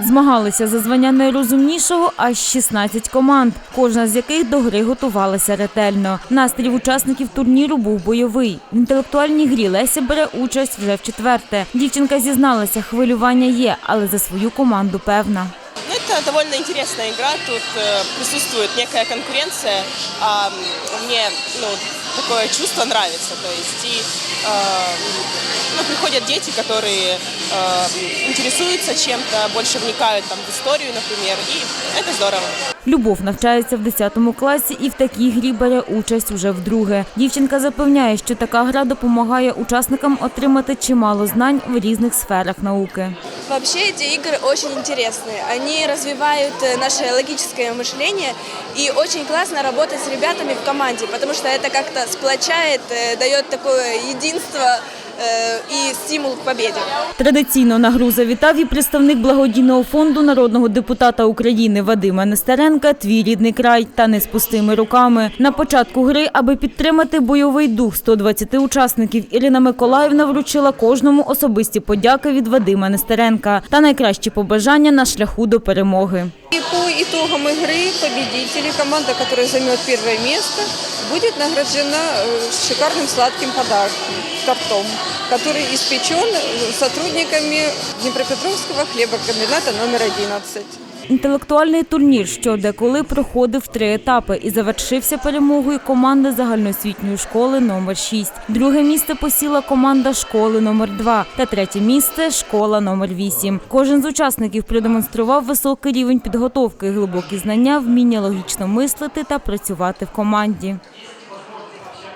Змагалися за звання найрозумнішого аж 16 команд, кожна з яких до гри готувалася ретельно. Настрій в учасників турніру був бойовий. В інтелектуальній грі Леся бере участь вже в четверте. Дівчинка зізналася, хвилювання є, але за свою команду певна. Ну, это довольно интересная игра. Тут э, присутствует некая конкуренция. А м, мне ну, такое чувство нравится. То есть и э, ну, приходят дети, которые э, интересуются чем-то, больше вникают там, в историю, например. И это здорово. Любов навчається в 10 класі і в такій грі бере участь уже вдруге. Дівчинка запевняє, що така гра допомагає учасникам отримати чимало знань в різних сферах науки. Вообще эти игры очень интересные. Они развивают э, наше логическое мышление и очень классно работать с ребятами в команде, потому что это как-то сплочает, э, дает такое единство э, и стимул к победе. Традиційно на гру завітав і представник благодійного фонду народного депутата України Вадима Нестеренка Твій рідний край та не з пустими руками. На початку гри, аби підтримати бойовий дух 120 учасників, Ірина Миколаївна вручила кожному особисті подяки від Вадима Нестеренка та найкращі побажання на шляху до перемоги. И по итогам игры победители, команда, которая займет первое место, будет награждена э, шикарным сладким подарком, тортом, который испечен э, сотрудниками Днепропетровского хлебокомбината номер 11. Інтелектуальний турнір, що деколи проходив три етапи і завершився перемогою команди загальноосвітньої школи номер 6. Друге місце посіла команда школи номер 2 та третє місце школа номер 8. Кожен з учасників продемонстрував високий рівень підготовки, глибокі знання, вміння логічно мислити та працювати в команді.